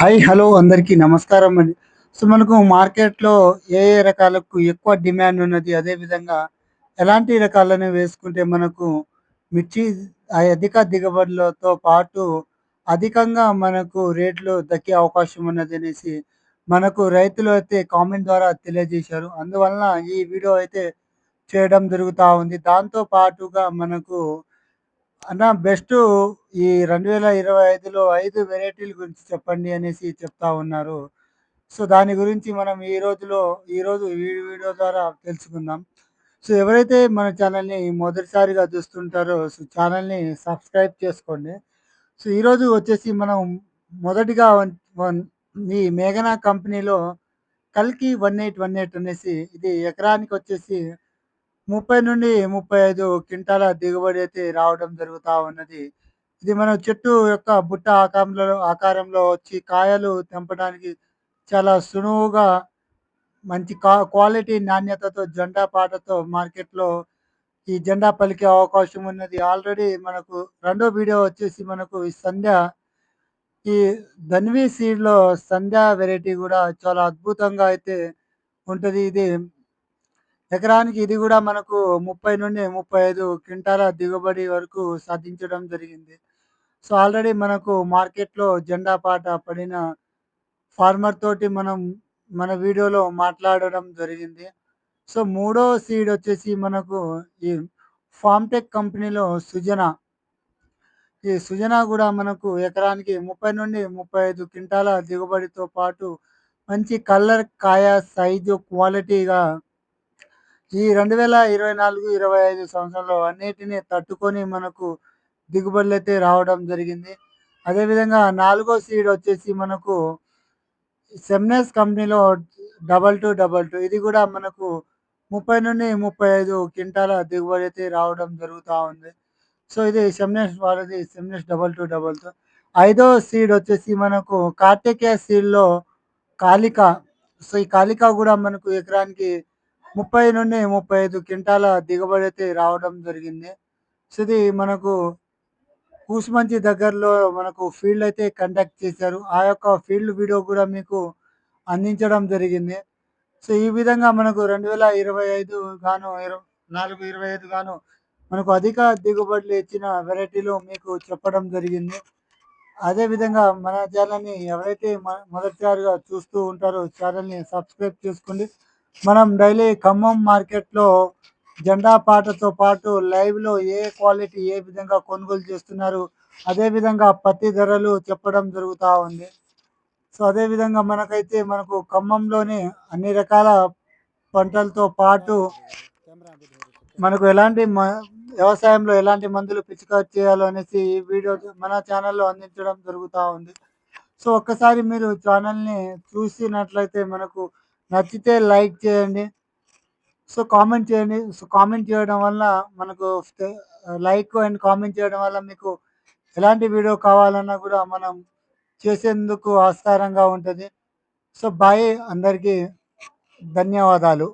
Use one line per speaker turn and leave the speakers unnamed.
Hi hello అందరికీ నమస్కారం అండి. సో మనకు మార్కెట్లో ఏ ఏ రకాలకు ఎక్కువ డిమాండ్ ఉన్నది అదేవిధంగా ఎలాంటి రకాలను వేసుకుంటే మనకు మిర్చి అధిక దిగుబడులతో పాటు అధికంగా మనకు రేట్లు దక్కే అవకాశం ఉన్నది అనేసి మనకు రైతులు అయితే కామెంట్ ద్వారా తెలియజేశారు. అందువలన ఈ వీడియో అయితే చేయడం జరుగుతూ ఉంది. దాంతో పాటుగా మనకు అన్న బెస్ట్ ఈ 2025లో 5 వెరైటీల గురించి చెప్పండి అనేసి చెప్తా ఉన్నారు. సో, దాని గురించి మనం ఈ రోజులో ఈరోజు ఈ వీడియో ద్వారా తెలుసుకుందాం. సో, ఎవరైతే మన ఛానల్‌ని మొదటిసారిగా చూస్తుంటారో సో, ఛానల్‌ని సబ్స్క్రైబ్ చేసుకోండి. సో, ఈరోజు వచ్చేసి మనం మొదటిగా వన్ వన్ ఈ మేఘనా కంపెనీలో కల్కి 1818 అనేసి ఇది ఎకరానికి వచ్చేసి 30-35 క్వింటాల దిగుబడి అయితే రావడం జరుగుతా ఉన్నది. ఇది మన చెట్టు యొక్క బుట్ట ఆకారంలో ఆకారంలో వచ్చి కాయలు తెంపడానికి చాలా సులువుగా మంచి కా క్వాలిటీ నాణ్యతతో జెండా పాటతో మార్కెట్‌లో ఈ జెండా పలికే అవకాశం ఉన్నది. ఆల్రెడీ మనకు రెండో వీడియో వచ్చేసి మనకు ఈ సంధ్య ఈ ధన్వి సీడ్‌లో సంధ్య వెరైటీ కూడా చాలా అద్భుతంగా అయితే ఉంటది. ఇది ఎకరానికి ఇది కూడా మనకు 30-35 క్వింటాల దిగుబడి వరకు సాధించడం జరిగింది. సో, ఆల్రెడీ మనకు మార్కెట్‌లో జెండా పాట పడిన ఫార్మర్ తోటి మనం మన వీడియోలో మాట్లాడడం జరిగింది. సో, మూడో సీడ్ వచ్చేసి మనకు ఈ ఫామ్టెక్ కంపెనీలో సుజన. ఈ సుజన కూడా మనకు ఎకరానికి 30-35 క్వింటాల దిగుబడితో పాటు మంచి కలర్, కాయ, సైజు, క్వాలిటీగా ఈ 2024, 25 సంవత్సరంలో అన్నిటిని తట్టుకొని మనకు దిగుబడులైతే రావడం జరిగింది. అదేవిధంగా నాలుగో సీడ్ వచ్చేసి మనకు సెమ్నెస్ కంపెనీలో 2222 ఇది కూడా మనకు 30-35 క్వింటాల దిగుబడి అయితే రావడం జరుగుతూ ఉంది. సో, ఇది సెమ్నెస్ వాళ్ళది సెమ్నెస్ 2222 ఐదో సీడ్ వచ్చేసి మనకు కార్తికేయ సీడ్‌లో కాళిక. సో, ఈ కాళిక కూడా మనకు ఎకరానికి 30-35 క్వింటాల దిగుబడి అయితే రావడం జరిగింది. సో, ఇది మనకు కూసుమంచి దగ్గరలో మనకు ఫీల్డ్ అయితే కండక్ట్ చేశారు. ఆ యొక్క ఫీల్డ్ వీడియో కూడా మీకు అందించడం జరిగింది. సో, ఈ విధంగా మనకు 2025 గాను ఇరవై నాలుగు ఇరవై ఐదు గాను మనకు అధిక దిగుబడులు ఇచ్చిన వెరైటీలు మీకు చెప్పడం జరిగింది. అదేవిధంగా మన ఛానల్‌ని ఎవరైతే మొదటిసారిగా చూస్తూ ఉంటారో ఛానల్‌ని సబ్స్క్రైబ్ చేసుకోండి. మనం డైలీ ఖమ్మం మార్కెట్‌లో జెండా పాటతో పాటు లైవ్‌లో ఏ క్వాలిటీ ఏ విధంగా కొనుగోలు చేస్తున్నారు, అదేవిధంగా పత్తి ధరలు చెప్పడం జరుగుతూ ఉంది. సో, అదేవిధంగా మనకైతే మనకు ఖమ్మంలోని అన్ని రకాల పంటలతో పాటు మనకు ఎలాంటి మ వ్యవసాయంలో ఎలాంటి మందులు పిచికారీ చేయాలో అనేసి ఈ వీడియో మన ఛానల్‌లో అందించడం జరుగుతూ ఉంది. సో, ఒక్కసారి మీరు ఛానల్‌ని చూసినట్లయితే మనకు నచ్చితే లైక్ చేయండి. సో, కామెంట్ చేయండి. సో, కామెంట్ చేయడం వల్ల మనకు లైక్ అండ్ కామెంట్ చేయడం వల్ల మీకు ఎలాంటి వీడియో కావాలన్నా కూడా మనం చేసేందుకు ఆస్కారంగా ఉంటుంది సో, బాయ్ అందరికీ ధన్యవాదాలు.